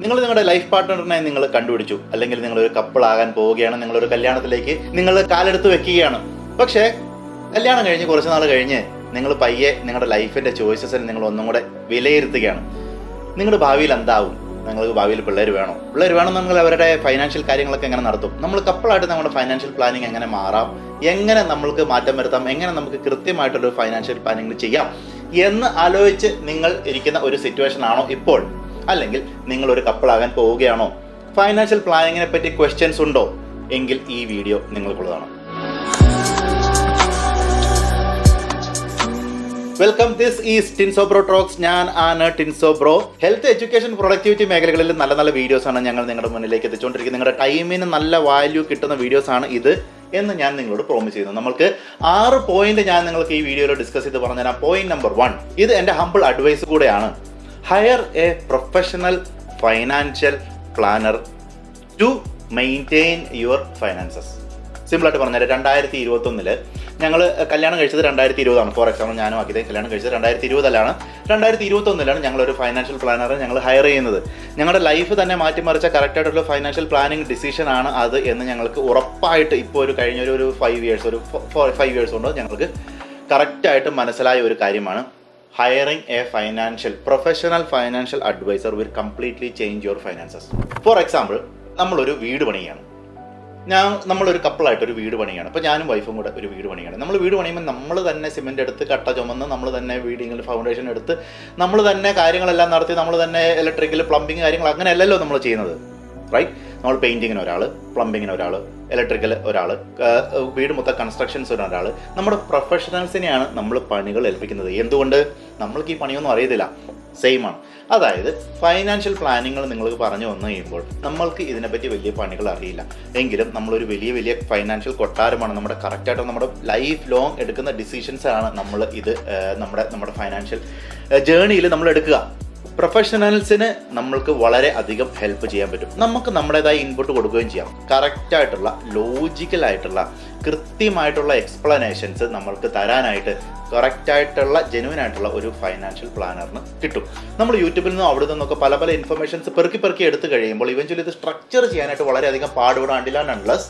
നിങ്ങൾ നിങ്ങളുടെ ലൈഫ് പാർട്ട്ണറിനെ നിങ്ങൾ കണ്ടുപിടിച്ചു. അല്ലെങ്കിൽ നിങ്ങൾ ഒരു കപ്പിൾ ആകാൻ പോവുകയാണ്. ഒരു കല്യാണത്തിലേക്ക് നിങ്ങൾ കാലെടുത്ത് വെക്കുകയാണ്. പക്ഷേ കല്യാണം കഴിഞ്ഞ് കുറച്ച് നാൾ കഴിഞ്ഞ് നിങ്ങൾ പയ്യെ നിങ്ങളുടെ ലൈഫിന്റെ ചോയ്സസിൽ നിങ്ങൾ ഒന്നും കൂടെ വിലയിരുത്തുകയാണ്. നിങ്ങളുടെ ഭാവിയിൽ എന്താവും? നിങ്ങൾക്ക് ഭാവിയിൽ പിള്ളേർ വേണോ? പിള്ളേർ വേണം നിങ്ങൾ അവരുടെ ഫൈനാൻഷ്യൽ കാര്യങ്ങളൊക്കെ എങ്ങനെ നടത്തും? നമ്മൾ കപ്പിളായിട്ട് നമ്മുടെ ഫൈനാൻഷ്യൽ പ്ലാനിങ് എങ്ങനെ മാറാം? എങ്ങനെ നമ്മൾക്ക് മാറ്റം വരുത്താം? എങ്ങനെ നമുക്ക് കൃത്യമായിട്ടൊരു ഫൈനാൻഷ്യൽ പ്ലാനിങ് ചെയ്യാം? എന്ന് ആലോചിച്ച് നിങ്ങൾ ഇരിക്കുന്ന ഒരു സിറ്റുവേഷൻ ആണോ ഇപ്പോൾ? അല്ലെങ്കിൽ നിങ്ങൾ ഒരു കപ്പിളാകാൻ പോവുകയാണോ? ഫൈനാൻഷ്യൽ പ്ലാനിങ്ങിനെ പറ്റി ക്വസ്റ്റ്യൻസ് ഉണ്ടോ? എങ്കിൽ ഈ video നിങ്ങൾക്കുള്ളതാണ് welcome this is Tinso bro talks ഞാൻ ആണ് Tinso bro health education productivity മേഖലകളിൽ നല്ല നല്ല വീഡിയോസ് ആണ് ഞങ്ങൾ നിങ്ങളുടെ മുന്നിലേക്ക് എത്തിച്ചുകൊണ്ടിരിക്കുന്നത്. നിങ്ങളുടെ ടൈമിന് നല്ല വാല്യൂ കിട്ടുന്ന വീഡിയോസ് ആണ് ഇത് എന്ന് ഞാൻ നിങ്ങളോട് പ്രോമിസ് ചെയ്യുന്നു. നമുക്ക് ആറ് പോയിന്റ് ഞാൻ നിങ്ങൾക്ക് ഈ വീഡിയോയിൽ ഡിസ്കസ് ചെയ്ത് പറഞ്ഞുതരാം. പോയിന്റ് നമ്പർ വൺ ഇത് എന്റെ ഹമ്പിൾ അഡ്വൈസ് കൂടെയാണ്. Hire a professional financial planner to maintain your finances സിമ്പിളായിട്ട് പറഞ്ഞാൽ രണ്ടായിരത്തി ഇരുപത്തൊന്നിൽ ഞങ്ങൾ കല്യാണം കഴിച്ചത് രണ്ടായിരത്തി ഇരുപതാണ് ഫോർ എക്സാമ്പിൾ ഞാനും ആക്കിയത് കല്യാണം കഴിച്ചത് രണ്ടായിരത്തി ഇരുപതിലാണ് രണ്ടായിരത്തി ഇരുപത്തൊന്നിലാണ് ഞങ്ങളൊരു ഫൈനാൻഷ്യൽ പ്ലാനറെ ഞങ്ങൾ ഹയർ ചെയ്യുന്നത്. ഞങ്ങളുടെ ലൈഫ് തന്നെ മാറ്റിമറിച്ച കറക്റ്റായിട്ടുള്ള ഫൈനാൻഷ്യൽ പ്ലാനിങ് ആണ് അത് എന്ന് ഞങ്ങൾക്ക് ഉറപ്പായിട്ട് ഇപ്പോൾ ഒരു കഴിഞ്ഞ ഒരു- ഒരു ഫൈവ് ഇയേഴ്സ് ഒരു ഫൈവ് ഇയേഴ്സ് കൊണ്ട് ഞങ്ങൾക്ക് കറക്റ്റായിട്ട് മനസ്സിലായ ഒരു കാര്യമാണ്. Hiring a financial professional financial advisor will completely change your finances for example നമ്മളൊരു വീട് പണിയാണ്. ഞാൻ നമ്മളൊരു കപ്പിളായിട്ട് ഒരു വീട് പണിയാണ്. അപ്പോൾ ഞാനും വൈഫും കൂടെ ഒരു വീട് പണിയാണ്. നമ്മൾ വീട് പണിയുമ്പോൾ നമ്മൾ തന്നെ സിമെന്റ് എടുത്ത് കട്ട ചുമന്ന് നമ്മൾ തന്നെ വീടിങ്ങിൽ ഫൗണ്ടേഷൻ എടുത്ത് നമ്മൾ തന്നെ കാര്യങ്ങളെല്ലാം നടത്തി നമ്മൾ തന്നെ ഇലക്ട്രിക്കൽ പ്ലംബിങ് കാര്യങ്ങൾ അങ്ങനെയല്ലല്ലോ നമ്മൾ ചെയ്യുന്നത്. റൈറ്റ് നമ്മൾ പെയിന്റിങ്ങിന് ഒരാൾ പ്ലംബിങ്ങിന് ഒരാൾ ഇലക്ട്രിക്കൽ ഒരാൾ വീട് മൊത്തം കൺസ്ട്രക്ഷൻസിന് ഒരാൾ നമ്മുടെ പ്രൊഫഷണൽസിനെയാണ് നമ്മൾ പണികൾ ഏൽപ്പിക്കുന്നത്. എന്തുകൊണ്ട്? നമ്മൾക്ക് ഈ പണിയൊന്നും അറിയത്തില്ല. സെയിം ആണ്. അതായത് ഫൈനാൻഷ്യൽ പ്ലാനിങ്ങൾ നിങ്ങൾക്ക് പറഞ്ഞു വന്നു കഴിയുമ്പോൾ നമ്മൾക്ക് ഇതിനെപ്പറ്റി വലിയ പണികൾ അറിയില്ല. എങ്കിലും നമ്മളൊരു വലിയ വലിയ ഫൈനാൻഷ്യൽ കൊട്ടാരമാണ്. നമ്മുടെ കറക്റ്റായിട്ട് നമ്മുടെ ലൈഫ് ലോങ് എടുക്കുന്ന ഡിസിഷൻസാണ് നമ്മൾ ഇത് നമ്മുടെ നമ്മുടെ ഫൈനാൻഷ്യൽ ജേണിയിൽ നമ്മൾ എടുക്കുക. പ്രൊഫഷണൽസിന് നമ്മൾക്ക് വളരെ അധികം ഹെൽപ്പ് ചെയ്യാൻ പറ്റും. നമുക്ക് നമ്മുടേതായ ഇൻപുട്ട് കൊടുക്കുകയും ചെയ്യാം. കറക്റ്റായിട്ടുള്ള ലോജിക്കലായിട്ടുള്ള കൃത്യമായിട്ടുള്ള എക്സ്പ്ലനേഷൻസ് നമ്മൾക്ക് തരാനായിട്ട് കറക്റ്റായിട്ടുള്ള ജെനുവൻ ആയിട്ടുള്ള ഒരു ഫൈനാൻഷ്യൽ പ്ലാനറിന് കിട്ടും. നമ്മൾ യൂട്യൂബിൽ നിന്നും അവിടെ നിന്നൊക്കെ പല പല ഇൻഫർമേഷൻസ് പെറുക്കി പെറുക്കി എടുത്തു കഴിയുമ്പോൾ ഇവൻച്വലി ഇത് സ്ട്രക്ചർ ചെയ്യാനായിട്ട് വളരെയധികം പാടുപെടാണ്ടില്ല. Unless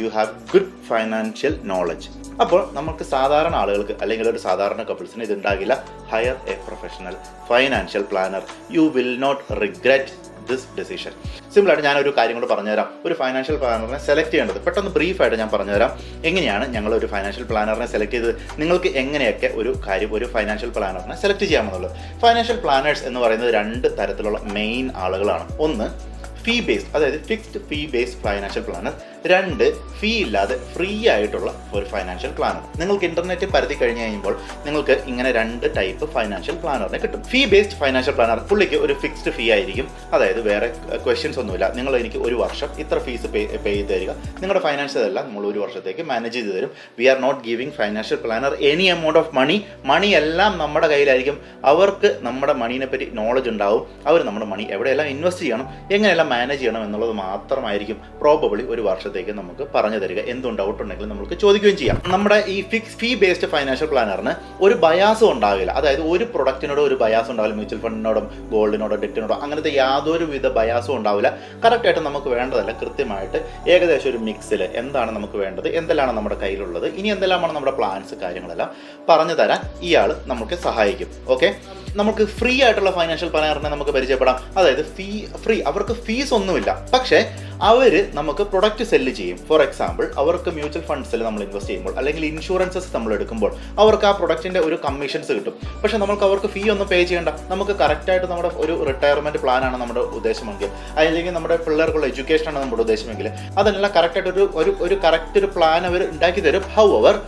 you have good financial knowledge അപ്പോൾ നമുക്ക് സാധാരണ ആളുകൾക്ക് അല്ലെങ്കിൽ ഒരു സാധാരണ കപ്പിൾസിന് ഇത് ഉണ്ടാകില്ല hire a professional financial planner you will not regret this decision സിമ്പിളായിട്ട് ഞാനൊരു കാര്യം കൂടെ പറഞ്ഞുതരാം. ഒരു ഫൈനാൻഷ്യൽ പ്ലാനറിനെ സെലക്ട് ചെയ്യേണ്ടത്. പെട്ടെന്ന് ബ്രീഫായിട്ട് ഞാൻ പറഞ്ഞുതരാം. എങ്ങനെയാണ് ഞങ്ങൾ ഒരു ഫൈനാൻഷ്യൽ പ്ലാനറിനെ സെലക്ട് ചെയ്തത്? നിങ്ങൾക്ക് എങ്ങനെയൊക്കെ ഒരു കാര്യം ഒരു ഫൈനാൻഷ്യൽ പ്ലാനറിനെ സെലക്ട് ചെയ്യാമെന്നുള്ളത്? ഫൈനാൻഷ്യൽ പ്ലാനേഴ്സ് എന്ന് പറയുന്നത് രണ്ട് തരത്തിലുള്ള മെയിൻ ആളുകളാണ്. ഒന്ന് ഫീ ബേസ്ഡ് അതായത് fixed fee based financial planner രണ്ട് ഫീ ഇല്ലാതെ ഫ്രീ ആയിട്ടുള്ള ഒരു ഫൈനാൻഷ്യൽ പ്ലാനർ നിങ്ങൾക്ക് ഇന്റർനെറ്റ് പരിധി കഴിഞ്ഞ് കഴിയുമ്പോൾ നിങ്ങൾക്ക് ഇങ്ങനെ രണ്ട് ടൈപ്പ് ഫൈനാൻഷ്യൽ പ്ലാനറിനെ കിട്ടും. ഫീ ബേസ്ഡ് ഫൈനാൻഷ്യൽ പ്ലാനർ പുള്ളിക്ക് ഒരു ഫിക്സ്ഡ് ഫീ ആയിരിക്കും. അതായത് വേറെ ക്വസ്റ്റ്യൻസ് ഒന്നുമില്ല. നിങ്ങൾ എനിക്ക് ഒരു വർഷം ഇത്ര ഫീസ് പേ പേ ചെയ്ത് തരിക. നിങ്ങളുടെ ഫൈനാൻഷ്യൽ എല്ലാം നമ്മൾ ഒരു വർഷത്തേക്ക് മാനേജ് ചെയ്ത് തരും. We are not giving financial planner any amount of money money എല്ലാം നമ്മുടെ കയ്യിലായിരിക്കും. അവർക്ക് നമ്മുടെ മണീനെ പറ്റി നോളജ് ഉണ്ടാവും. അവർ നമ്മുടെ മണി എവിടെയെല്ലാം ഇൻവെസ്റ്റ് ചെയ്യണം. എങ്ങനെയെല്ലാം മാനേജ് ചെയ്യണം എന്നുള്ളത് മാത്രമായിരിക്കും പ്രോബബിളി ഒരു വർഷത്തേക്ക് നമുക്ക് പറഞ്ഞു തരിക. എന്തും ഡൗട്ട് ഉണ്ടെങ്കിലും നമുക്ക് ചോദിക്കുകയും ചെയ്യാം. നമ്മുടെ ഈ ഫിക്സ് ഫീ ബേസ്ഡ് ഫൈനാൻഷ്യൽ പ്ലാനറിന് ഒരു ബയാസും ഉണ്ടാകില്ല. അതായത് ഒരു പ്രൊഡക്റ്റിനോട് ഒരു ബയാസ് ഉണ്ടാവില്ല. മ്യൂച്വൽ ഫണ്ടിനോടും ഗോൾഡിനോടോ ഡെറ്റിനോടോ അങ്ങനത്തെ യാതൊരു വിധ ബയാസും ഉണ്ടാവില്ല. കറക്റ്റായിട്ട് നമുക്ക് വേണ്ടതല്ല കൃത്യമായിട്ട് ഏകദേശം ഒരു മിക്സിൽ എന്താണ് നമുക്ക് വേണ്ടത് എന്തെല്ലാം നമ്മുടെ കയ്യിലുള്ളത് ഇനി എന്തെല്ലാമാണ് നമ്മുടെ പ്ലാൻസ് കാര്യങ്ങളെല്ലാം പറഞ്ഞു തരാൻ ഇയാൾ നമുക്ക് സഹായിക്കും. ഓക്കെ നമുക്ക് ഫ്രീ ആയിട്ടുള്ള ഫൈനാൻഷ്യൽ പ്ലാനറിനെ നമുക്ക് പരിചയപ്പെടാം. അതായത് ഫീ ഫ്രീ അവർക്ക് ഫീസ് ഒന്നുമില്ല. പക്ഷേ അവർ നമുക്ക് പ്രൊഡക്റ്റ് സെല്ല് ചെയ്യും. ഫോർ എക്സാമ്പിൾ അവർക്ക് മ്യൂച്വൽ ഫണ്ട്സിൽ നമ്മൾ ഇൻവെസ്റ്റ് ചെയ്യുമ്പോൾ അല്ലെങ്കിൽ ഇൻഷുറൻസസ് നമ്മൾ എടുക്കുമ്പോൾ അവർക്ക് ആ പ്രൊഡക്റ്റിന്റെ ഒരു കമ്മീഷൻസ് കിട്ടും. പക്ഷേ നമുക്ക് അവർക്ക് ഫീ ഒന്നും പേ ചെയ്യേണ്ട. നമുക്ക് കറക്റ്റായിട്ട് നമ്മുടെ ഒരു റിട്ടയർമെന്റ് പ്ലാനാണ് നമ്മുടെ ഉദ്ദേശമെങ്കിൽ അല്ലെങ്കിൽ നമ്മുടെ പിള്ളേർക്കുള്ള എഡ്യൂക്കേഷനാണ് നമ്മുടെ ഉദ്ദേശമെങ്കിൽ അതെല്ലാം കറക്റ്റായിട്ട് ഒരു ഒരു കറക്റ്റ് ഒരു പ്ലാൻ അവർ ഉണ്ടാക്കി തരും. How our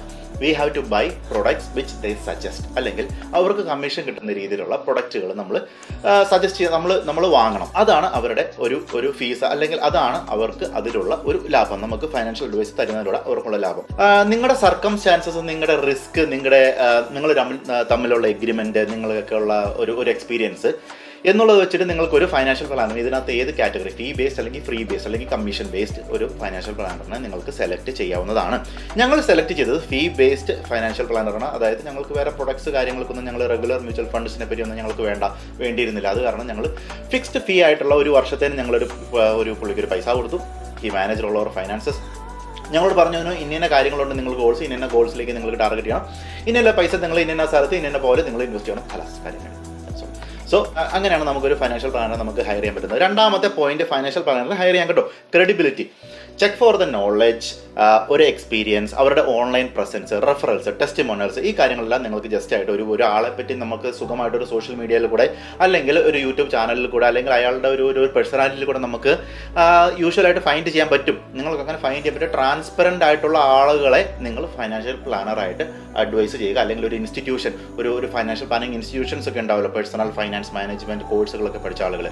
we have to buy products which they suggest അല്ലെങ്കിൽ അവർക്ക് കമ്മീഷൻ കിട്ടുന്ന രീതിയിലുള്ള പ്രൊഡക്റ്റുകൾ നമ്മൾ സജസ്റ്റ് ചെയ്ത് നമ്മൾ നമ്മൾ വാങ്ങണം. അതാണ് അവരുടെ ഒരു ഒരു ഫീസ് അല്ലെങ്കിൽ അതാണ് അവർക്ക് അതിലുള്ള ഒരു ലാഭം. നമുക്ക് ഫൈനാൻഷ്യൽ അഡ്വൈസ് തരുന്നതിലൂടെ അവർക്കുള്ള ലാഭം. നിങ്ങളുടെ സർക്കംസ്റ്റാൻസസ് നിങ്ങളുടെ റിസ്ക് നിങ്ങളുടെ നിങ്ങൾ തമ്മിലുള്ള എഗ്രിമെന്റ് നിങ്ങളൊക്കെ ഉള്ള ഒരു ഒരു എക്സ്പീരിയൻസ് എന്നുള്ളത് വെച്ചിട്ട് നിങ്ങൾക്ക് ഒരു ഫൈനാൻഷ്യൽ പ്ലാനർ ഇതിനകത്ത് ഏത് കാറ്റഗറി ഫീ ബേസ്ഡ് അല്ലെങ്കിൽ ഫ്രീ ബേസ്ഡ് അല്ലെങ്കിൽ കമ്മീഷൻ ബേസ്ഡ് ഒരു ഫൈനാൻഷ്യൽ പ്ലാനറിനെ നിങ്ങൾക്ക് സെലക്ട് ചെയ്യാവുന്നതാണ്. ഞങ്ങൾ സെലക്ട് ചെയ്തത് ഫീ ബേസ്ഡ് ഫൈനാൻഷ്യൽ പ്ലാനറാണ് അതായത് ഞങ്ങൾക്ക് വേറെ പ്രൊഡക്ട്സ് കാര്യങ്ങൾക്കൊന്നും ഞങ്ങൾ റെഗുലർ മ്യൂച്വൽ ഫണ്ട്സിനെ പറ്റി ഒന്നും ഞങ്ങൾക്ക് വേണ്ട വേണ്ടിയിരുന്നില്ല. അത് കാരണം ഞങ്ങൾ ഫിക്സ്ഡ് ഫീ ആയിട്ടുള്ള ഒരു വർഷത്തേന് ഞങ്ങളൊരു ഒരു പുള്ളിക്കൊരു പൈസ കൊടുത്തു. ഈ മാനേജർ ഉള്ളവർ ഫൈനാൻസസ് ഞങ്ങളോട് പറഞ്ഞു ഇന്ന കാര്യങ്ങളുണ്ട്. നിങ്ങൾ ഗോൾസ് ഇന്ന ഗോൾസിലേക്ക് നിങ്ങൾക്ക് ടാർഗറ്റ് ചെയ്യണം. ഇന്ന പൈസ നിങ്ങൾ ഇന്ന സ്ഥലത്ത് ഇന്ന പോലെ നിങ്ങൾ ഇൻവെസ്റ്റ് ചെയ്യണം. കലാസ് കാര്യങ്ങൾ സോ അങ്ങനെയാണ് നമുക്കൊരു ഫൈനാൻഷ്യൽ പ്ലാനർ നമുക്ക് ഹയർ ചെയ്യാൻ പറ്റുന്നത്. രണ്ടാമത്തെ പോയിന്റ് ഫൈനാൻഷ്യൽ പ്ലാനറിൽ ഹയർ ചെയ്യാൻ കേട്ടോ. Credibility check for the knowledge ഒരു എക്സ്പീരിയൻസ് അവരുടെ ഓൺലൈൻ പ്രസൻസ് റെഫറൽസ് ടെസ്റ്റിമോണൽസ് ഈ കാര്യങ്ങളെല്ലാം നിങ്ങൾക്ക് ജസ്റ്റ് ആയിട്ട് ഒരു ഒരാളെ പറ്റി നമുക്ക് സുഖമായിട്ട് ഒരു സോഷ്യൽ മീഡിയയിൽ കൂടെ അല്ലെങ്കിൽ ഒരു യൂട്യൂബ് ചാനലിൽ കൂടെ അല്ലെങ്കിൽ അയാളുടെ ഒരു ഒരു പേഴ്സണാലിറ്റിയിൽ കൂടെ നമുക്ക് യൂഷ്വലായിട്ട് ഫൈൻഡ് ചെയ്യാൻ പറ്റും. നിങ്ങൾക്ക് അങ്ങനെ ഫൈൻഡ് ചെയ്യാൻ പറ്റും ട്രാൻസ്പെറന്റ് ആയിട്ടുള്ള ആളുകളെ നിങ്ങൾ ഫൈനാൻഷ്യൽ പ്ലാനറായിട്ട് അഡ്വൈസ് ചെയ്യുക. അല്ലെങ്കിൽ ഒരു ഇൻസ്റ്റിറ്റ്യൂഷൻ ഒരു ഒരു ഫൈനാൻഷ്യൽ പ്ലാനിങ് ഇൻസ്റ്റിറ്റ്യൂഷൻസ് ഒക്കെ ഉണ്ടാവില്ല പേഴ്സണൽ ഫൈനാൻസ് മാനേജ്മെന്റ് കോഴ്സുകളൊക്കെ പഠിച്ച ആളുകൾ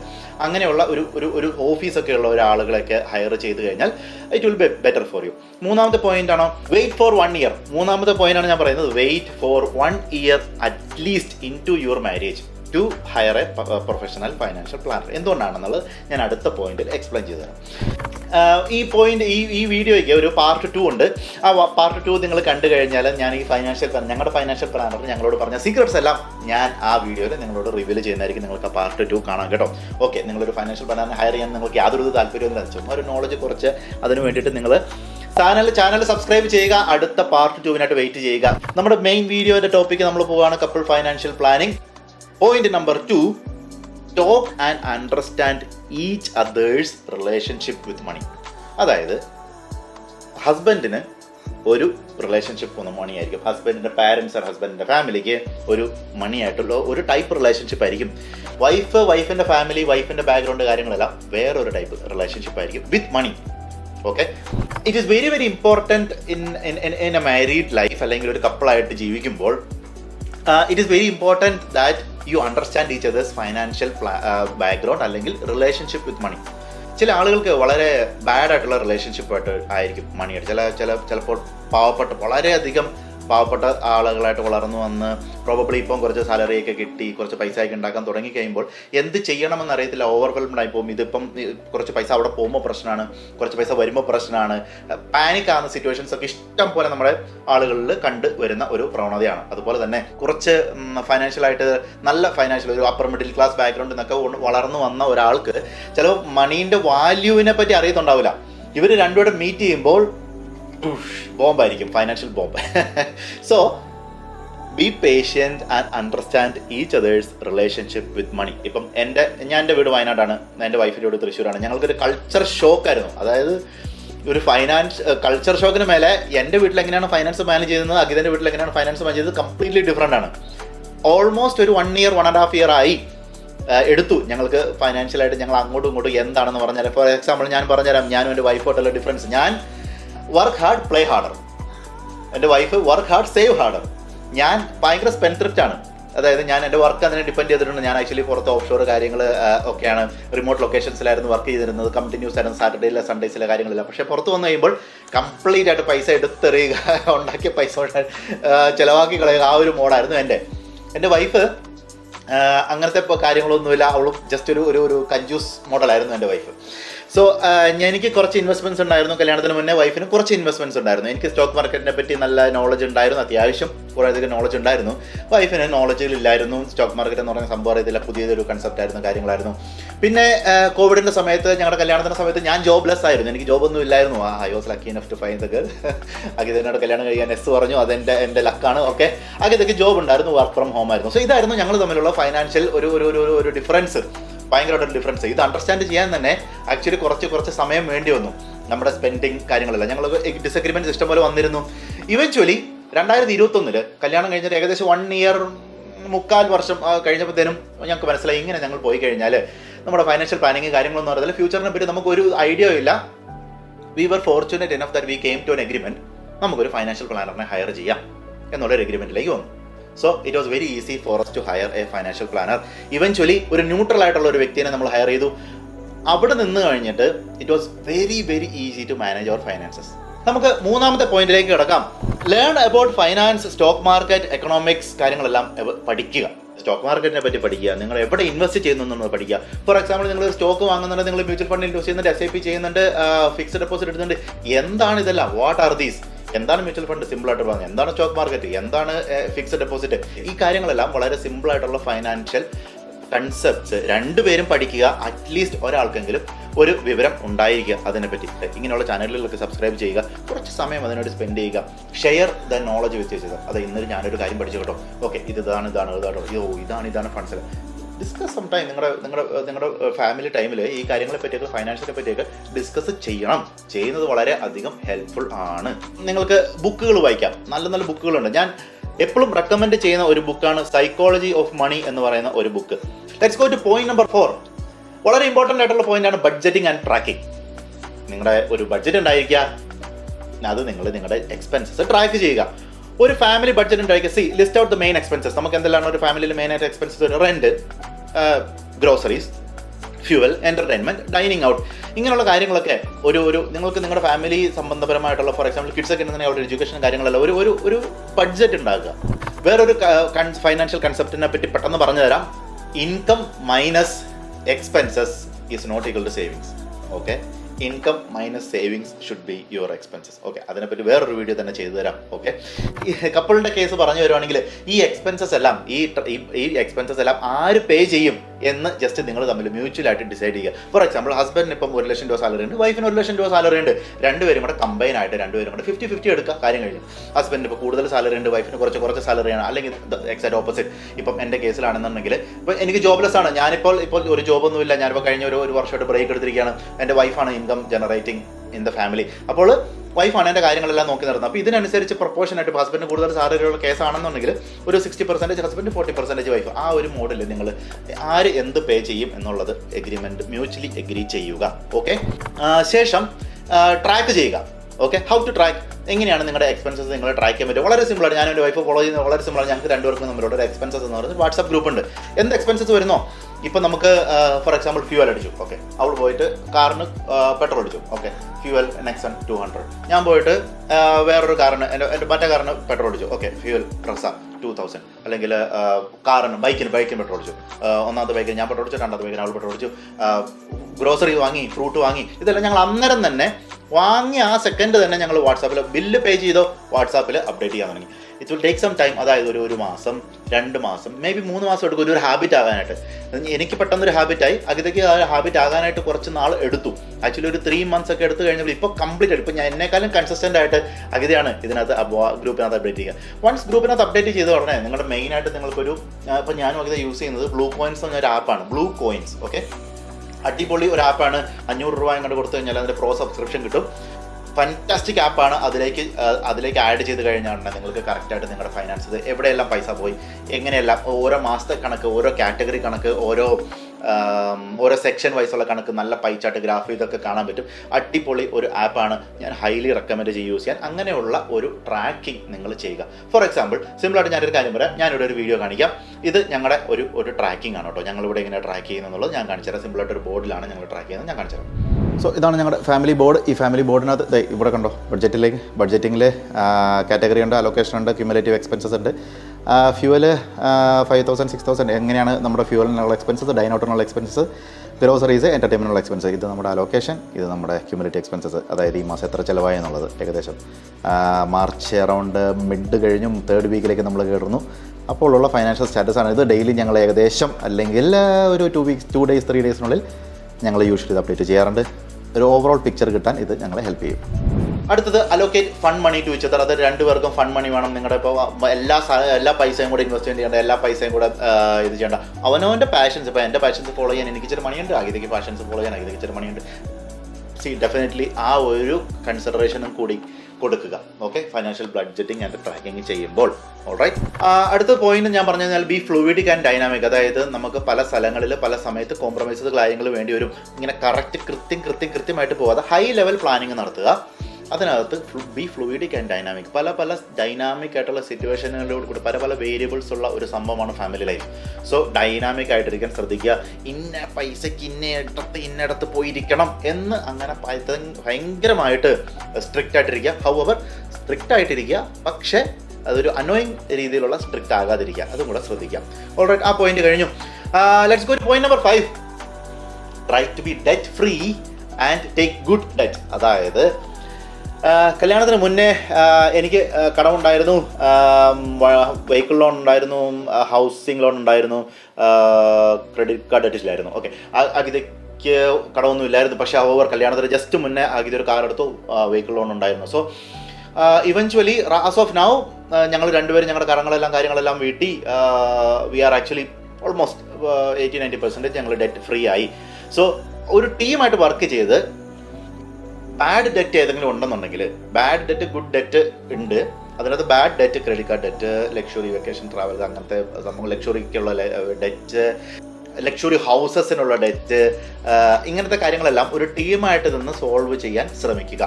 അങ്ങനെയുള്ള ഒരു ഒരു ഒരു ഓഫീസൊക്കെ ഉള്ള ഒരാളുകളെയൊക്കെ ഹയർ ചെയ്ത് കഴിഞ്ഞാൽ it will be better for you മൂന്നാമത്തെ പോയിന്റ് ആണോ? വെയിറ്റ് ഫോർ വൺ ഇയർ മൂന്നാമത്തെ പോയിന്റ് ആണ് ഞാൻ പറയുന്നത്. Wait for one year at least into your marriage to hire a professional financial planner എന്തുകൊണ്ടാണെന്നുള്ളത് ഞാൻ അടുത്ത പോയിന്റിൽ എക്സ്പ്ലെയിൻ ചെയ്തു തരാം. ഈ പോയിന്റ് ഈ ഈ വീഡിയോയ്ക്ക് ഒരു പാർട്ട് ടു ഉണ്ട്. ആ പാർട്ട് ടു നിങ്ങൾ കണ്ടു കഴിഞ്ഞാൽ ഞാൻ ഈ ഫൈനാൻഷ്യൽ പ്ലാൻ ഞങ്ങളുടെ ഫൈനാൻഷ്യൽ പ്ലാനർ ഞങ്ങളോട് പറഞ്ഞ സീക്രട്സ് എല്ലാം ഞാൻ ആ വീഡിയോയിൽ നിങ്ങളോട് റിവീൽ ചെയ്യുന്നതായിരിക്കും നിങ്ങൾക്ക് പാർട്ട് ടു കാണാം കേട്ടോ. ഓക്കെ നിങ്ങളൊരു ഫൈനാൻഷ്യൽ പ്ലാനർ ഹയർ ചെയ്യാൻ നിങ്ങൾക്ക് യാതൊരു താല്പര്യമില്ല ചുമ്മാ ഒരു നോളജ് കുറച്ച് അതിന് വേണ്ടിയിട്ട് നിങ്ങൾ ചാനൽ ചാനൽ സബ്സ്ക്രൈബ് ചെയ്യുക. അടുത്ത പാർട്ട് ടുവിനായിട്ട് വെയിറ്റ് ചെയ്യുക. നമ്മുടെ മെയിൻ വീഡിയോയുടെ ടോപ്പിക്ക് നമ്മൾ പോവുകയാണ്. Couple financial planning point number two talk and understand each other's relationship with money അതായത് ഹസ്ബൻഡിന് ഒരു റിലേഷൻഷിപ്പ് ഒന്ന് മണി ആയിരിക്കും. ഹസ്ബൻഡിന്റെ പാരൻസ് ആർ ഹസ്ബൻഡിന്റെ ഫാമിലിക്ക് ഒരു മണിയായിട്ടുള്ള ഒരു ടൈപ്പ് റിലേഷൻഷിപ്പ് ആയിരിക്കും. വൈഫ് വൈഫിന്റെ ഫാമിലി വൈഫിന്റെ ബാക്ക്ഗ്രൗണ്ട് കാര്യങ്ങളെല്ലാം വേറൊരു ടൈപ്പ് റിലേഷൻഷിപ്പ് ആയിരിക്കും with money okay it is very very important in in a married life അല്ലെങ്കിൽ ഒരു കപ്പിളായിട്ട് ജീവിക്കുമ്പോൾ it is very important that you understand each other's financial background അല്ലെങ്കിൽ റിലേഷൻഷിപ്പ് വിത്ത് മണി ചില ആളുകൾക്ക് വളരെ ബാഡ് ആയിട്ടുള്ള റിലേഷൻഷിപ്പായിട്ട് ആയിരിക്കും മണിയായിട്ട് ചില ചില ചിലപ്പോൾ പാവപ്പെട്ട വളരെയധികം പാവപ്പെട്ട ആളുകളായിട്ട് വളർന്നു വന്ന് പ്രോബബ്ലി ഇപ്പം കുറച്ച് സാലറി ഒക്കെ കിട്ടി കുറച്ച് പൈസ ഒക്കെ ഉണ്ടാക്കാൻ തുടങ്ങി കഴിയുമ്പോൾ എന്ത് ചെയ്യണമെന്ന് അറിയത്തില്ല ഓവർവെൽംഡ് ആയി പോകും. ഇതിപ്പം കുറച്ച് പൈസ അവിടെ പോകുമ്പോൾ പ്രശ്നമാണ് കുറച്ച് പൈസ വരുമ്പോൾ പ്രശ്നമാണ് പാനിക് ആകുന്ന സിറ്റുവേഷൻസ് ഒക്കെ ഇഷ്ടം പോലെ നമ്മുടെ ആളുകളിൽ കണ്ടു വരുന്ന ഒരു പ്രവണതയാണ്. അതുപോലെ തന്നെ കുറച്ച് ഫൈനാൻഷ്യലായിട്ട് നല്ല ഫൈനാൻഷ്യൽ ഒരു അപ്പർ മിഡിൽ ക്ലാസ് ബാക്ക്ഗ്രൗണ്ടിൽ നിന്നൊക്കെ വളർന്നു വന്ന ഒരാൾക്ക് ചിലപ്പോൾ മണീന്റെ വാല്യൂവിനെ പറ്റി അറിയത്തുണ്ടാവില്ല. ഇവർ രണ്ടുപേരും മീറ്റ് ചെയ്യുമ്പോൾ ബോംബായിരിക്കും financial bomb. So be patient and understand each other's relationship with money ഇപ്പം എന്റെ ഞാൻ എന്റെ വീട് വയനാടാണ് എന്റെ വൈഫിന്റെ വീട് തൃശ്ശൂരാണ്. ഞങ്ങൾക്കൊരു കൾച്ചർ ഷോക്കായിരുന്നു അതായത് ഒരു ഫൈനാൻസ് കൾച്ചർ ഷോക്കിന് മേലെ എന്റെ വീട്ടിൽ എങ്ങനെയാണ് ഫൈനാൻസ് മാനേജ് ചെയ്യുന്നത് അഗിതന്റെ വീട്ടിൽ എങ്ങനെയാണ് ഫൈനാൻസ് മാനേജ് ചെയ്തത് കംപ്ലീറ്റ്ലി ഡിഫറെന്റ് ആണ്. ഓൾമോസ്റ്റ് ഒരു one year one and half year ആയി എടുത്തു. ഞങ്ങൾക്ക് ഫൈനാൻഷ്യലായിട്ട് ഞങ്ങൾ അങ്ങോട്ടും ഇങ്ങോട്ടും എന്താണെന്ന് പറഞ്ഞാൽ ഫോർ എക്സാമ്പിൾ ഞാൻ പറഞ്ഞുതരാം ഞാനും എന്റെ വൈഫോട്ടുള്ള ഡിഫറൻസ് ഞാൻ വർക്ക് ഹാർഡ് പ്ലേ ഹാർഡർ എന്റെ wife work hard save harder ഞാൻ ഭയങ്കര സ്പെൻത്രിഫ്റ്റ് ആണ്. അതായത് ഞാൻ എന്റെ വർക്ക് അതിനെ ഡിപ്പെൻഡ് ചെയ്തിട്ടുണ്ട്. ഞാൻ ആക്ച്വലി പുറത്ത് ഓഫ് ഷോർ കാര്യങ്ങൾ ഒക്കെയാണ് റിമോട്ട് ലൊക്കേഷൻസിലായിരുന്നു വർക്ക് ചെയ്തിരുന്നത്. കണ്ടിന്യൂസ് ആയിരുന്നു സാറ്റർഡേയിലെ സൺഡേസിലെ കാര്യങ്ങളില്ല. പക്ഷേ പുറത്ത് വന്നു കഴിയുമ്പോൾ കംപ്ലീറ്റ് ആയിട്ട് പൈസ എടുത്തെറിയുക ഉണ്ടാക്കിയ പൈസ ചിലവാക്കി കളയുക ആ ഒരു മോഡായിരുന്നു എന്റെ. എന്റെ വൈഫ് അങ്ങനത്തെ കാര്യങ്ങളൊന്നുമില്ല. അവളും ജസ്റ്റ് ഒരു ഒരു കഞ്ചൂസ് മോഡലായിരുന്നു എന്റെ വൈഫ് സോ എനിക്ക് കുറച്ച് ഇൻവെസ്റ്റ്മെന്റ്സ് ഉണ്ടായിരുന്നു. കല്യാണത്തിന് മുന്നേ വൈഫിന് കുറച്ച് ഇൻവെസ്റ്റ്മെന്റ്സ് ഉണ്ടായിരുന്നു. എനിക്ക് സ്റ്റോക്ക് മാർക്കറ്റിനെ പറ്റി നല്ല നോളജ് ഉണ്ടായിരുന്നു. അത്യാവശ്യം കുറെ അധികം നോളജ് ഉണ്ടായിരുന്നു. വൈഫിന് നോളജിലില്ലായിരുന്നു സ്റ്റോക്ക് മാർക്കറ്റ് എന്ന് പറഞ്ഞ സംഭവം അറിയത്തില്ല. പുതിയതൊരു കൺസെപ്റ്റ് ആയിരുന്നു കാര്യങ്ങളായിരുന്നു. പിന്നെ കോവിഡിന്റെ സമയത്ത് ഞങ്ങളുടെ കല്യാണത്തിന്റെ സമയത്ത് ഞാൻ ജോബ്ലെസ് ആയിരുന്നു. എനിക്ക് ജോബൊന്നും ഇല്ലായിരുന്നു. ആ I was lucky enough to find the girl അഗിതനോട് കല്യാണം കഴിയാൻ എസ് പറഞ്ഞു. അതെന്റെ എന്റെ ലക്കാണ് ഓക്കെ അഗിതയ്ക്ക് ജോബ് ഉണ്ടായിരുന്നു. വർക്ക് ഫ്രം ഹോം ആയിരുന്നു. സോ ഇതായിരുന്നു ഞങ്ങൾ തമ്മിലുള്ള ഫൈനാൻഷ്യൽ ഒരു ഒരു ഒരു ഡിഫറൻസ് ഭയങ്കരമായിട്ടൊരു ഡിഫറൻസ് ഇത് അണ്ടർസ്റ്റാൻഡ് ചെയ്യാൻ തന്നെ ആക്ച്വലി കുറച്ച് കുറച്ച് സമയം വേണ്ടി വന്നു. നമ്മുടെ സ്പെൻഡിങ് കാര്യങ്ങളെല്ലാം. ഞങ്ങൾ ഡിസഗ്രിമെന്റ് സിസ്റ്റം പോലെ വന്നിരുന്നു. ഇവൻച്വലി രണ്ടായിരത്തി ഇരുപത്തൊന്നിൽ കല്യാണം കഴിഞ്ഞിട്ട് ഏകദേശം വൺ ഇയർ മുക്കാൽ വർഷം കഴിഞ്ഞപ്പോഴത്തേനും ഞങ്ങൾക്ക് മനസ്സിലായി. ഇങ്ങനെ ഞങ്ങൾ പോയി കഴിഞ്ഞാൽ നമ്മുടെ ഫൈനാൻഷ്യൽ പ്ലാനിങ് കാര്യങ്ങളൊന്നും അറിയില്ല ഫ്യൂച്ചറിനെ പറ്റി നമുക്കൊരു ഐഡിയ ഇല്ല. We were fortunate enough that we came to an agreement നമുക്കൊരു ഫൈനാൻഷ്യൽ പ്ലാനറിനെ ഹയർ ചെയ്യാം. എന്നുള്ളൊരു എഗ്രിമെന്റിലേക്ക് വന്നു. So it was very easy for us to hire a financial planner eventually ഒരു ന്യൂട്രൽ ആയിട്ടുള്ള ഒരു വ്യക്തിനെ നമ്മൾ ഹയർ ചെയ്തു. അവിടെ നിന്ന് കഴിഞ്ഞിട്ട് it was very very easy to manage our finances നമുക്ക് മൂന്നാമത്തെ പോയിന്റിലേക്ക് കിടക്കാം. Learn about finance stock market economics കാര്യങ്ങളെല്ലാം പഠിക്കുക. സ്റ്റോക്ക് മാർക്കറ്റിനെ പറ്റി പഠിക്കുക. നിങ്ങൾ എവിടെ ഇൻവെസ്റ്റ് ചെയ്യുന്നു എന്നുള്ളത് പഠിക്കുക. ഫോർ എക്സാമ്പിൾ നിങ്ങൾ സ്റ്റോക്ക് വാങ്ങുന്നുണ്ട് നിങ്ങൾ മ്യൂച്വൽ ഫണ്ടിൽ ഇൻവെസ്റ്റ് ചെയ്യുന്നുണ്ട് എസ് ഐ പി ചെയ്യുന്നുണ്ട് ഫിക്സ്ഡ് ഡെപ്പോസിറ്റ് എടുക്കുന്നുണ്ട് എന്താണ് ഇതെല്ലാം? വാട്ട് ആർ ദീസ് എന്താണ് മ്യൂച്വൽ ഫണ്ട് സിമ്പിൾ ആയിട്ട് പറഞ്ഞത് എന്താണ് സ്റ്റോക്ക് മാർക്കറ്റ് എന്താണ് ഫിക്സ്ഡ് ഡെപ്പോസിറ്റ് ഈ കാര്യങ്ങളെല്ലാം വളരെ സിമ്പിൾ ആയിട്ടുള്ള ഫൈനാൻഷ്യൽ കൺസെപ്റ്റ്സ് രണ്ടുപേരും പഠിക്കുക അറ്റ്ലീസ്റ്റ് ഒരാൾക്കെങ്കിലും ഒരു വിവരം ഉണ്ടായിരിക്കുക അതിനെപ്പറ്റി. ഇങ്ങനെയുള്ള ചാനലുകളൊക്കെ സബ്സ്ക്രൈബ് ചെയ്യുക കുറച്ച് സമയം അതിനോട് സ്പെൻഡ് ചെയ്യുക. ഷെയർ ദ നോളജ് വിത്ത് ചെയ്തത് അത് ഇന്നലെ ഞാനൊരു കാര്യം പഠിച്ചു കേട്ടോ. ഓക്കെ ഇത് ഇതാണ് ഇതാണ് ഇതാണ്. യോ ഇതാണ് ഇതാണ് ഫണ്ട്സ് ഡിസ്കസ് സം ടൈം നിങ്ങളുടെ നിങ്ങളുടെ നിങ്ങളുടെ ഫാമിലി ടൈമിൽ ഈ കാര്യങ്ങളെ പറ്റിയൊക്കെ ഫൈനാൻഷ്യലെ പറ്റിയൊക്കെ ഡിസ്കസ് ചെയ്യണം. ചെയ്യുന്നത് വളരെ അധികം ഹെൽപ്ഫുൾ ആണ്. നിങ്ങൾക്ക് ബുക്കുകൾ വായിക്കാം. നല്ല നല്ല ബുക്കുകളുണ്ട്. ഞാൻ എപ്പോഴും റെക്കമെൻഡ് ചെയ്യുന്ന ഒരു ബുക്കാണ് സൈക്കോളജി ഓഫ് മണി എന്ന് പറയുന്ന ഒരു book let's go to point number four വളരെ ഇമ്പോർട്ടന്റ് ആയിട്ടുള്ള പോയിന്റാണ് ബഡ്ജറ്റിംഗ് ആൻഡ് ട്രാക്കിംഗ് നിങ്ങളുടെ ഒരു ബഡ്ജറ്റ് ഉണ്ടായിരിക്കുക. അത് നിങ്ങൾ നിങ്ങളുടെ എക്സ്പെൻസസ് ട്രാക്ക് ചെയ്യുക. ഒരു ഫാമിലി ബഡ്ജറ്റ് ഉണ്ടായിരിക്കുക see list out the main expenses നമുക്ക് എന്തെല്ലാം ഒരു ഫാമിലിയിൽ മെയിൻ ആയിട്ട് expenses rent groceries fuel entertainment dining out ഇങ്ങനെയുള്ള കാര്യങ്ങളൊക്കെ ഒരു ഒരു നിങ്ങൾക്ക് നിങ്ങളുടെ ഫാമിലി സംബന്ധപരമായിട്ടുള്ള ഫോർ എക്സാമ്പിൾ കിഡ്സ് ഒക്കെ അവരുടെ എഡ്യൂക്കേഷൻ കാര്യങ്ങളെല്ലാം ഒരു ഒരു ഒരു ബഡ്ജറ്റ് ഉണ്ടാക്കുക. വേറൊരു ഫൈനാൻഷ്യൽ കൺസെപ്റ്റിനെ പറ്റി പെട്ടെന്ന് പറഞ്ഞു തരാം income minus expenses is not equal to savings okay income minus savings should be your expenses okay അതിനെപ്പറ്റി വേറൊരു വീഡിയോ തന്നെ ചെയ്തു തരാം. ഓക്കെ കപ്പിളിന്റെ കേസ് പറഞ്ഞു വരുവാണെങ്കിൽ ഈ എക്സ്പെൻസസ് എല്ലാം ഈ- ഈ എക്സ്പെൻസസ് എല്ലാം ആര് പേ ചെയ്യും? എന്ന് ജസ്റ്റ് നിങ്ങൾ തമ്മിൽ മ്യൂച്വൽ ആയിട്ട് ഡിസൈഡ് ചെയ്യുക. ഫോർ എക്സാമ്പിൾ ഹസ്ബൻഡിന് ഇപ്പം ഒരു ലക്ഷം രൂപ സാലറി ഉണ്ട് വൈഫിന് ഒരു ലക്ഷം രൂപ സാലറി ഉണ്ട്. രണ്ടുപേരും കൂടെ കമ്പൈൻ ആയിട്ട് രണ്ടുപേരും കൂടെ ഫിഫ്റ്റി ഫിഫ്റ്റി എടുക്കുക കാര്യം കഴിഞ്ഞു. ഹസ്ബൻഡിന് ഇപ്പോൾ കൂടുതൽ സാലറി ഉണ്ട് വൈഫിന് കുറച്ച് കുറച്ച് സാലറിയാണ് അല്ലെങ്കിൽ എക്സാക്ട് ഓപ്പോസിറ്റ് ഇപ്പം എന്റെ കേസിലാണെന്നുണ്ടെങ്കിൽ ഇപ്പം എനിക്ക് ജോബ്ലെസ് ആണ്. ഞാനിപ്പോൾ ഇപ്പോൾ ഒരു ജോബൊന്നുമില്ല ഞാനിപ്പോൾ കഴിഞ്ഞ ഒരു ഒരു വർഷമായിട്ട് ബ്രേക്ക് എടുത്തിരിക്കുകയാണ്. എന്റെ വൈഫാണ് income generating in the family അപ്പോൾ വൈഫാണ് എന്റെ കാര്യങ്ങളെല്ലാം നോക്കി നടന്നത്. അപ്പോൾ ഇതിനനുസരിച്ച് പ്രൊപ്പോഷനായിട്ട് ഹസ്ബൻഡ് കൂടുതൽ സാലറിയുള്ള കേസാണെന്നുണ്ടെങ്കിൽ ഒരു sixty percentage husband forty percentage wife ആ ഒരു മോഡൽ നിങ്ങൾ ആര് എന്ത് പേ ചെയ്യും എന്നുള്ളത് എഗ്രിമെന്റ് മ്യൂച്വലി എഗ്രി ചെയ്യുക. ഓക്കെ ശേഷം ട്രാക്ക് ചെയ്യുക. ഓക്കെ ഹൗ ടു ട്രാക്ക് എങ്ങനെയാണ് നിങ്ങളുടെ എക്സ്പെൻസസ് നിങ്ങൾ ട്രാക്ക് ചെയ്യാൻ പറ്റും വളരെ സിമ്പിളാണ് ഞാൻ എന്റെ വൈഫ് ഫോളോ ചെയ്യുന്നത് വളരെ സിമ്പിളാണ് ഞങ്ങൾക്ക് രണ്ടുപേർക്കും തമ്മിലുള്ള ഒരു എക്സ്പെൻസസ് എന്ന് പറയുന്നത് വാട്സ്ആപ്പ് ഗ്രൂപ്പ് ഉണ്ട്. എന്ത് എക്സ്പെൻസസ് വരുന്നോ? ഇപ്പം നമുക്ക് ഫോർ എക്സാമ്പിൾ ഫ്യൂവൽ അടിച്ചു. ഓക്കെ അവൾ പോയിട്ട് കാറിന് പെട്രോൾ അടിച്ചു. Okay fuel Nexon two hundred ഞാൻ പോയിട്ട് വേറൊരു കാറിന് എന്റെ എന്റെ മറ്റേ കാറിന് പെട്രോൾ അടിച്ചു. ഓക്കെ ഫ്യൂവൽ പ്രസ ടു തൗസൻഡ് അല്ലെങ്കിൽ കാറിന് ബൈക്കിന് ബൈക്കിന് പെട്രോൾ അടിച്ചു. ഒന്നാമത്തെ ബൈക്കിന് ഞാൻ പെട്രോൾ അടിച്ചു രണ്ടാമത്തെ ബൈക്കിന് അവൾ പെട്രോൾ അടിച്ചു. ഗ്രോസറി വാങ്ങി ഫ്രൂട്ട് വാങ്ങി. ഇതെല്ലാം ഞങ്ങൾ അന്നേരം തന്നെ വാങ്ങിയ ആ സെക്കൻഡ് തന്നെ ഞങ്ങൾ വാട്സാപ്പിൽ ബില്ല് പേ ചെയ്തോ വാട്സാപ്പിൽ അപ്ഡേറ്റ് ചെയ്യാൻ തുടങ്ങി. It will take some time അതായത് ഒരു ഒരു മാസം രണ്ട് മാസം മേ ബി മൂന്ന് മാസം എടുക്കും ഒരു ഹാബിറ്റ് ആകാനായിട്ട്. എനിക്ക് പെട്ടെന്നൊരു ഹാബിറ്റായി അകത്തേക്ക് ആ ഹാബിറ്റ് ആകാനായിട്ട് കുറച്ച് നാൾ എടുത്തു. ആക്ച്വലി ഒരു ത്രീ മന്ത്സ് ഒക്കെ എടുത്തു കഴിഞ്ഞപ്പോൾ ഇപ്പോൾ കംപ്ലീറ്റ് ഇപ്പോൾ ഞാൻ എന്നെക്കാളും കൺസിസ്റ്റന്റ് ആയിട്ട് അകിതയാണ് ഇതിനകത്ത് ഗ്രൂപ്പിനകത്ത് അപ്ഡേറ്റ് ചെയ്യുക. വൺസ് ഗ്രൂപ്പിനകത്ത് അപ്ഡേറ്റ് ചെയ്ത ഉടനെ നിങ്ങളുടെ മെയിനായിട്ട് നിങ്ങൾക്കൊരു ഇപ്പോൾ ഞാനും അകിത യൂസ് ചെയ്യുന്നത് ബ്ലൂ കോയിൻസ് എന്ന ഒരു ആപ്പാണ് ബ്ലൂ കോയിൻസ് ഓക്കെ അടിപൊളി ഒരു ആപ്പാണ് അഞ്ഞൂറ് രൂപ അങ്ങോട്ട് കൊടുത്തു കഴിഞ്ഞാൽ അതിന്റെ പ്രോ സബ്സ്ക്രിപ്ഷൻ കിട്ടും. ഫാന്റാസ്റ്റിക് ആപ്പാണ് അതിലേക്ക് അതിലേക്ക് ആഡ് ചെയ്ത് കഴിഞ്ഞാൽ നിങ്ങൾക്ക് കറക്റ്റായിട്ട് നിങ്ങളുടെ ഫൈനാൻസ് എവിടെയെല്ലാം പൈസ പോയി എങ്ങനെയെല്ലാം ഓരോ മാസത്തെ കണക്ക് ഓരോ കാറ്റഗറി കണക്ക് ഓരോ ഓരോ സെക്ഷൻ വൈസുള്ള കണക്ക് നല്ല പൈച്ചാട്ട് ഗ്രാഫ് ഇതൊക്കെ കാണാൻ പറ്റും. അടിപൊളി ഒരു ആപ്പാണ് ഞാൻ ഹൈലി റെക്കമെൻഡ് ചെയ്യും യൂസ് ചെയ്യാൻ. അങ്ങനെയുള്ള ഒരു ട്രാക്കിംഗ് നിങ്ങൾ ചെയ്യുക. ഫോർ എക്സാമ്പിൾ സിമ്പിളായിട്ട് ഞാനൊരു കാര്യം പറയാം. ഞാനിവിടെ ഒരു വീഡിയോ കാണിക്കാം. ഇത് ഞങ്ങളുടെ ഒരു ഒരു ട്രാക്കിംഗ് ആണ് കേട്ടോ. ഞങ്ങളിവിടെ ഇങ്ങനെ ട്രാക്ക് ചെയ്യുന്നുള്ളത് ഞാൻ കാണിച്ചു തരാം സിമ്പിളായിട്ട് ഒരു ബോർഡിലാണ് ഞങ്ങൾ ട്രാക്ക് ചെയ്യുന്നത്. ഞാൻ കാണിച്ചു തരാം സോ ഇതാണ് ഞങ്ങളുടെ ഫാമിലി ബോർഡ് ഈ ഫാമിലി ബോർഡിനകത്ത് ഇവിടെ കണ്ടോ? ബഡ്ജറ്റിലേക്ക് ബഡ്ജറ്റിങ്ങിൽ കാറ്റഗറി ഉണ്ട് അലോക്കേഷൻ ഉണ്ട് ക്യുമുലേറ്റീവ് എക്സ്പെൻസസ് ഉണ്ട്. Fuel five thousand six thousand എങ്ങനെയാണ് നമ്മുടെ ഫ്യൂവലിനുള്ള എക്സ്പെൻസസ് ഡൈനോട്ടിനുള്ള എക്സ്പെൻസസ് ഗ്രോസറീസ് എന്റർടൈൻമെന്റുള്ള എക്സ്പെൻസ് ഇത് നമ്മുടെ അലോക്കേഷൻ ഇത് നമ്മുടെ ക്യുമുലേറ്റീവ് എക്സ്പെൻസസ് അതായത് ഈ മാസം എത്ര ചിലവായി എന്നുള്ളത് ഏകദേശം. മാർച്ച് അറൗണ്ട് മിഡ് കഴിഞ്ഞും തേർഡ് വീക്കിലേക്ക് നമ്മൾ കയറുന്നു അപ്പോൾ ഉള്ള ഫൈനാൻഷ്യൽ സ്റ്റാറ്റസ് ആണ് ഇത്. ഡെയിലി ഞങ്ങൾ ഏകദേശം അല്ലെങ്കിൽ ഒരു two weeks two days three ഡേയ്സിനുള്ളിൽ ഞങ്ങൾ യൂഷ്വലി അപ്ഡേറ്റ് ചെയ്യാറുണ്ട്. ഒരു ഓവറോൾ പിക്ചർ കിട്ടാൻ ഇത് ഞങ്ങളെ ഹെൽപ്പ് ചെയ്യും. അടുത്തത് അലോക്കേറ്റ് ഫണ്ട് മണി ടു വെച്ചത് അത് രണ്ടുപേർക്കും ഫണ്ട് മണി വേണം. നിങ്ങളുടെ ഇപ്പോൾ എല്ലാ എല്ലാ പൈസയും കൂടെ ഇൻവെസ്റ്റ് ചെയ്യേണ്ട എല്ലാ പൈസയും കൂടെ ഇത് ചെയ്യേണ്ട. അവനവന്റെ പാഷൻസ് ഇപ്പോൾ എന്റെ പാഷൻസ് ഫോളോ ചെയ്യാൻ എനിക്ക് ചെറിയ മണിയുണ്ട് അഗിതയ്ക്ക് പാഷൻസ് ഫോളോ ചെയ്യാൻ അഗിതയ്ക്ക് ചെറിയ മണിയുണ്ട് സി ഡെഫിനറ്റ്ലി ആ ഒരു കൺസിഡറേഷനും കൂടി കൊടുക്കുക. Okay financial budgeting and tracking ചെയ്യുമ്പോൾ. ഓൾറൈറ്റ് അടുത്ത പോയിന്റ് ഞാൻ പറഞ്ഞു കഴിഞ്ഞാൽ ബി ഫ്ലൂയിഡിക് ആൻഡ് ഡൈനാമിക് അതായത് നമുക്ക് പല സ്ഥലങ്ങളിൽ പല സമയത്ത് കോംപ്രമൈസസ് കാര്യങ്ങൾ വേണ്ടി വരും. ഇങ്ങനെ കറക്റ്റ് കൃത്യം കൃത്യം കൃത്യമായിട്ട് പോകാതെ ഹൈ ലെവൽ പ്ലാനിങ് നടത്തുക. അതിനകത്ത് ബി ഫ്ലൂയിഡിക് ആൻഡ് ഡൈനാമിക് പല പല ഡൈനാമിക് ആയിട്ടുള്ള സിറ്റുവേഷനുകളിലൂടെ കൂടി പല പല വേരിയബിൾസ് ഉള്ള ഒരു സംഭവമാണ് ഫാമിലി ലൈഫ് സോ ഡൈനാമിക് ആയിട്ടിരിക്കാൻ ശ്രദ്ധിക്കുക. ഇന്ന പൈസയ്ക്ക് ഇന്ന ഇടത്ത് ഇന്നിടത്ത് പോയിരിക്കണം എന്ന് അങ്ങനെ ഭയ- ഭയങ്കരമായിട്ട് സ്ട്രിക്റ്റ് ആയിട്ടിരിക്കുക. ഹൗ അവർ സ്ട്രിക്റ്റ് ആയിട്ടിരിക്കുക പക്ഷേ അതൊരു അനോയിങ് രീതിയിലുള്ള സ്ട്രിക്റ്റ് ആകാതിരിക്കുക. അതും കൂടെ ശ്രദ്ധിക്കാം ഓൾറൈറ്റ് ആ പോയിന്റ് കഴിഞ്ഞു. Let's go point number five try to be debt free and take good debt അതായത് കല്യാണത്തിന് മുന്നേ എനിക്ക് കടമുണ്ടായിരുന്നു. വെഹിക്കിൾ ലോൺ ഉണ്ടായിരുന്നു ഹൗസിംഗ് ലോൺ ഉണ്ടായിരുന്നു ക്രെഡിറ്റ് കാർഡ് ഡെറ്റിലായിരുന്നു ഓക്കെ അഗിതയ്ക്ക് കടമൊന്നും ഇല്ലായിരുന്നു. പക്ഷേ അവർ കല്യാണത്തിന് ജസ്റ്റ് മുന്നേ അഗിത ഒരു കാർ എടുത്തു വെഹിക്കിൾ ലോൺ ഉണ്ടായിരുന്നു. So eventually as of now ഞങ്ങൾ രണ്ടുപേരും ഞങ്ങളുടെ കരങ്ങളെല്ലാം കാര്യങ്ങളെല്ലാം വീട്ടി we are actually almost eighty ninety percentage ഞങ്ങൾ ഡെറ്റ് ഫ്രീ ആയി. സോ ഒരു ടീമായിട്ട് വർക്ക് ചെയ്ത് ബാഡ് ഡെറ്റ് ഏതെങ്കിലും ഉണ്ടെന്നുണ്ടെങ്കിൽ ബാഡ് ഡെറ്റ് ഗുഡ് ഡെറ്റ് ഉണ്ട്. അതിനകത്ത് bad debt credit card debt luxury vacation travel അങ്ങനത്തെ സംഭവം ലക്ഷറിക്കുള്ള ഡെറ്റ് ലക്ഷറി ഹൗസസിനുള്ള ഡെറ്റ് ഇങ്ങനത്തെ കാര്യങ്ങളെല്ലാം ഒരു ടീമായിട്ട് നിന്ന് സോൾവ് ചെയ്യാൻ ശ്രമിക്കുക.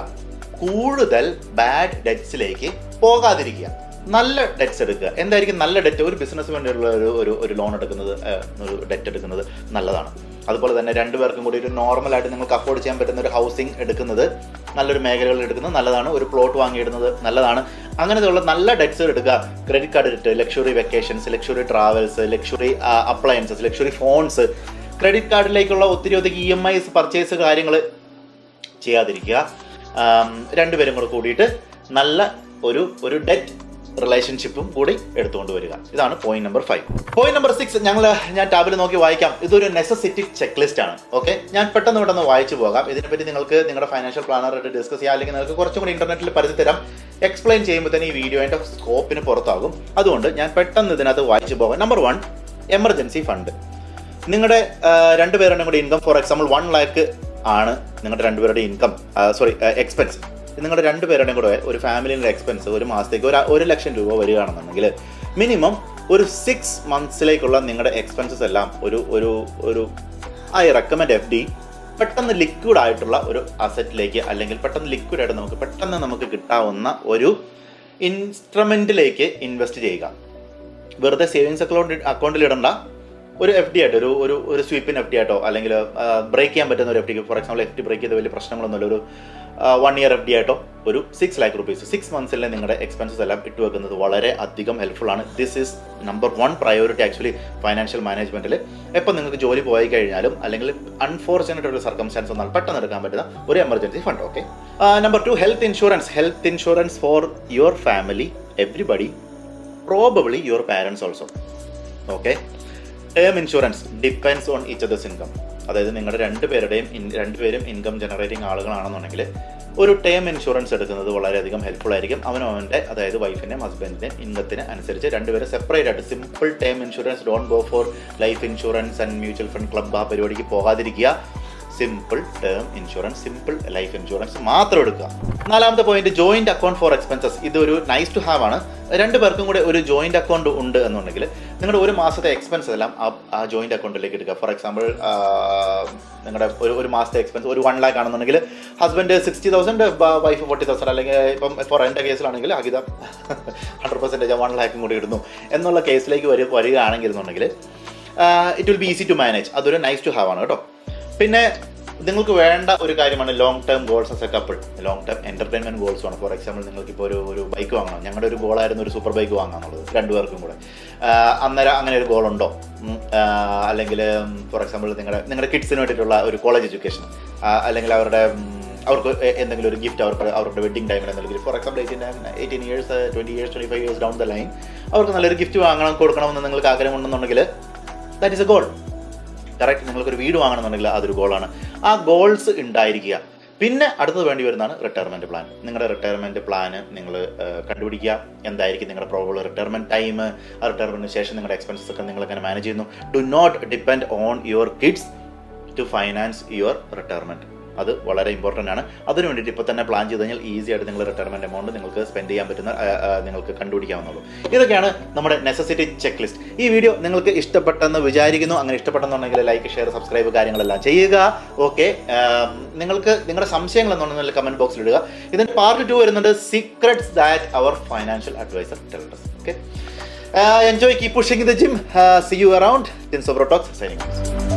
കൂടുതൽ ബാഡ് ഡെറ്റ്സിലേക്ക് പോകാതിരിക്കുക. നല്ല ഡെറ്റ്സ് എടുക്കുക. എന്തായിരിക്കും നല്ല ഡെറ്റ് ഒരു ബിസിനസ് വേണ്ടിയുള്ള ഒരു ഒരു ഒരു ലോൺ എടുക്കുന്നത് ഒരു ഡെറ്റ് എടുക്കുന്നത് നല്ലതാണ്. അതുപോലെ തന്നെ രണ്ടുപേർക്കും കൂടി ഒരു നോർമലായിട്ട് നിങ്ങൾക്ക് അഫോർഡ് ചെയ്യാൻ പറ്റുന്ന ഒരു ഹൗസിംഗ് എടുക്കുന്നത് നല്ലൊരു മേഖലകളിൽ എടുക്കുന്നത് നല്ലതാണ്. ഒരു പ്ലോട്ട് വാങ്ങിയിടുന്നത് നല്ലതാണ്. അങ്ങനെയുള്ള നല്ല ഡെറ്റ്സ് എടുക്കുക. Credit card debt luxury vacations luxury travels luxury appliances luxury phones credit കാർഡിലേക്കുള്ള ഒത്തിരി ഒത്തിരി ഇ എം ഐസ് പർച്ചേസ് കാര്യങ്ങൾ ചെയ്യാതിരിക്കുക. രണ്ടുപേരും കൂടെ കൂടിയിട്ട് നല്ല ഒരു ഒരു ഡെറ്റ് റിലേഷൻഷിപ്പും കൂടി എടുത്തുകൊണ്ട് വരിക. ഇതാണ് point number five point number six ഞങ്ങൾ ഞാൻ ടാബിൽ നോക്കി വായിക്കാം. ഇതൊരു നെസസിറ്റി ചെക്ക് ലിസ്റ്റ് ആണ്. ഓക്കെ ഞാൻ പെട്ടെന്ന് പെട്ടെന്ന് വായിച്ചു പോകാം. ഇതിനെപ്പറ്റി നിങ്ങൾക്ക് നിങ്ങളുടെ ഫൈനാൻഷ്യൽ പ്ലാനറായിട്ട് ഡിസ്കസ് ചെയ്യാം. അല്ലെങ്കിൽ നിങ്ങൾക്ക് കുറച്ചും കൂടി ഇന്റർനെറ്റിൽ പരിധി തരാം. എക്സ്പ്ലെയിൻ ചെയ്യുമ്പോൾ തന്നെ ഈ വീഡിയോന്റെ സ്കോപ്പിന് പുറത്താകും. അതുകൊണ്ട് ഞാൻ പെട്ടെന്ന് ഇതിനകത്ത് വായിച്ചു പോകാം. നമ്പർ വൺ എമർജൻസി ഫണ്ട് നിങ്ങളുടെ രണ്ടുപേരുടെ കൂടി income for example one lakh ആണ് നിങ്ങളുടെ രണ്ടുപേരുടെ ഇൻകം സോറി എക്സ്പെൻസ് നിങ്ങളുടെ രണ്ട് പേരുടെയും കൂടെ ഒരു ഫാമിലിയുടെ എക്സ്പെൻസ് ഒരു മാസത്തേക്ക് ഒരു ഒരു ലക്ഷം രൂപ വരികയാണെന്നുണ്ടെങ്കിൽ മിനിമം ഒരു സിക്സ് മന്ത്സിലേക്കുള്ള നിങ്ങളുടെ എക്സ്പെൻസസ് എല്ലാം ഒരു ഒരു ഒരു ഐ റെക്കമെൻഡ് എഫ് ഡി പെട്ടെന്ന് ലിക്വിഡ് ആയിട്ടുള്ള ഒരു അസറ്റിലേക്ക് അല്ലെങ്കിൽ പെട്ടെന്ന് ലിക്വിഡ് ആയിട്ട് നമുക്ക് പെട്ടെന്ന് നമുക്ക് കിട്ടാവുന്ന ഒരു ഇൻസ്ട്രുമെന്റിലേക്ക് ഇൻവെസ്റ്റ് ചെയ്യുക. വെറുതെ സേവിങ്സ് അക്കൗണ്ട് അക്കൗണ്ടിൽ ഇടണ്ട. ഒരു എഫ് ഡി ആയിട്ട് ഒരു ഒരു ഒരു സ്വീപ്പിൻ എഫ് ഡി ആയിട്ടോ അല്ലെങ്കിൽ ബ്രേക്ക് ചെയ്യാൻ പറ്റുന്ന ഒരു F D for example F D break ചെയ്ത വലിയ പ്രശ്നങ്ങളൊന്നുമില്ല. ഒരു വൺ ഇയർ എഫ് ഡി ആയിട്ടോ ഒരു സിക്സ് ലാക്ക് റുപ്പീസ് സിക്സ് മന്ത്സിലെ നിങ്ങളുടെ എക്സ്പെൻസസ് എല്ലാം ഇട്ട് വെക്കുന്നത് വളരെ അധികം ഹെൽപ്ഫുൾ ആണ്. This is number one priority actually financial മാനേജ്മെന്റിൽ എപ്പോൾ നിങ്ങൾക്ക് ജോലി പോയി കഴിഞ്ഞാലും അല്ലെങ്കിൽ അൺഫോർച്ചുനേറ്റ് ഒരു സർക്കംസ്റ്റാൻസ് വന്നാൽ പെട്ടെന്ന് എടുക്കാൻ പറ്റുന്ന ഒരു emergency fund okay number two health insurance health insurance for your family everybody probably your parents also okay term insurance depends on each other's income അതായത് നിങ്ങളുടെ രണ്ടുപേരുടെയും ഇൻ- രണ്ടുപേരും ഇൻകം ജനറേറ്റിംഗ് ആളുകളാണെന്നുണ്ടെങ്കിൽ ഒരു ടേം ഇൻഷുറൻസ് എടുക്കുന്നത് വളരെയധികം ഹെൽപ്ഫുൾ ആയിരിക്കും. അവനും അവന്റെ അതായത് വൈഫിന്റെയും ഹസ്ബൻഡിന്റെയും ഇൻകത്തിന് അനുസരിച്ച് രണ്ടുപേരും സെപ്പറേറ്റ് ആയിട്ട് simple term insurance don't go for life insurance and mutual fund club ആ പരിപാടിക്ക് പോകാതിരിക്കുക. Simple term insurance simple life insurance മാത്രം എടുക്കുക. നാലാമത്തെ point joint account for expenses ഇതൊരു നൈസ് ടു ഹാവ് ആണ്. രണ്ട് പേർക്കും കൂടെ ഒരു ജോയിന്റ് അക്കൗണ്ട് ഉണ്ട് എന്നുണ്ടെങ്കിൽ നിങ്ങളുടെ ഒരു മാസത്തെ എക്സ്പെൻസ് എല്ലാം ആ- ജോയിന്റ് അക്കൗണ്ടിലേക്ക് എടുക്കുക. ഫോർ എക്സാമ്പിൾ നിങ്ങളുടെ ഒരു ഒരു മാസത്തെ എക്സ്പെൻസ് ഒരു വൺ ലാക്ക് ആണെന്നുണ്ടെങ്കിൽ husband sixty thousand wife forty thousand അല്ലെങ്കിൽ ഇപ്പം ഫോർ എന്റെ കേസിലാണെങ്കിൽ അഗിത ഹൺഡ്രഡ് പെർസെന്റേജ് വൺ ലാക്കും കൂടി ഇടുന്നു എന്നുള്ള കേസിലേക്ക് വരിക വരികയാണെങ്കിൽ എന്നുണ്ടെങ്കിൽ it will be easy to manage അതൊരു നൈസ് ടു ഹാവ് ആണ് കേട്ടോ. പിന്നെ നിങ്ങൾക്ക് വേണ്ട ഒരു കാര്യമാണ് long term goals as a couple long term entertainment goals ആണ്. ഫോർ എക്സാമ്പിൾ നിങ്ങൾക്ക് ഇപ്പോൾ ഒരു ഒരു ബൈക്ക് വാങ്ങണം. ഞങ്ങളുടെ ഒരു ഗോളായിരുന്നു ഒരു സൂപ്പർ ബൈക്ക് വാങ്ങാന്നുള്ളത്. രണ്ടുപേർക്കും കൂടെ. അന്നേരം അങ്ങനെ ഒരു ഗോൾ ഉണ്ടോ? അല്ലെങ്കിൽ ഫോർ എക്സാമ്പിൾ നിങ്ങളുടെ നിങ്ങളുടെ കിഡ്സിന് വേണ്ടിയിട്ടുള്ള ഒരു കോളേജ് എഡ്യൂക്കേഷൻ അല്ലെങ്കിൽ അവരുടെ അവർക്ക് എന്തെങ്കിലും ഒരു ഗിഫ്റ്റ് അവർക്ക് അവരുടെ വെഡിങ് ടൈമിൽ എന്തെങ്കിലും. For example eighteen eighteen years twenty years twenty five years down the line അവർക്ക് നല്ലൊരു ഗിഫ്റ്റ് വാങ്ങണം കൊടുക്കണം എന്ന് നിങ്ങൾക്ക് ആഗ്രഹമുണ്ടെന്നുണ്ടെങ്കിൽ that is a goal correct നിങ്ങൾക്കൊരു വീട് വാങ്ങണമെന്നുണ്ടെങ്കിൽ അതൊരു ഗോളാണ് ആ ഗോൾസ് ഉണ്ടായിരിക്കുക. പിന്നെ അടുത്തത് വേണ്ടി വരുന്നതാണ് റിട്ടയർമെന്റ് പ്ലാൻ നിങ്ങളുടെ റിട്ടയർമെന്റ് പ്ലാന് നിങ്ങൾ കണ്ടുപിടിക്കുക. എന്തായിരിക്കും നിങ്ങളുടെ പ്രോബിൾ റിട്ടയർമെന്റ് ടൈം ആ റിട്ടയർമെന്റിന് ശേഷം നിങ്ങളുടെ എക്സ്പെൻസസ് ഒക്കെ നിങ്ങൾ എങ്ങനെ മാനേജ് ചെയ്യുന്നു? Do not depend on your kids to finance your retirement അത് വളരെ ഇമ്പോർട്ടന്റ് ആണ്. അതിന് വേണ്ടിയിട്ട് ഇപ്പോൾ തന്നെ പ്ലാൻ ചെയ്ത് കഴിഞ്ഞാൽ ഈസി ആയിട്ട് നിങ്ങൾ റിട്ടയർമെന്റ് എമൗണ്ട് നിങ്ങൾക്ക് സ്പെൻഡ് ചെയ്യാൻ പറ്റുന്ന നിങ്ങൾക്ക് കണ്ടുപിടിക്കാവുന്നുള്ളൂ ഇതൊക്കെയാണ് നമ്മുടെ നെസസിറ്റി ചെക്ക് ലിസ്റ്റ് ഈ വീഡിയോ നിങ്ങൾക്ക് ഇഷ്ടപ്പെട്ടെന്ന് വിചാരിക്കുന്നു. അങ്ങനെ ഇഷ്ടപ്പെട്ടെന്നുണ്ടെങ്കിൽ ലൈക്ക് ഷെയർ സബ്സ്ക്രൈബ് കാര്യങ്ങളെല്ലാം ചെയ്യുക. ഓക്കെ നിങ്ങൾക്ക് നിങ്ങളുടെ സംശയങ്ങൾ എന്നുണ്ടെങ്കിൽ കമന്റ് ബോക്സിൽ ഇടുക. ഇതിന് പാർട്ട് ടു വരുന്നുണ്ട്. Secrets that our financial adviser tells okay enjoy keep pushing the gym see you around tins of talks signing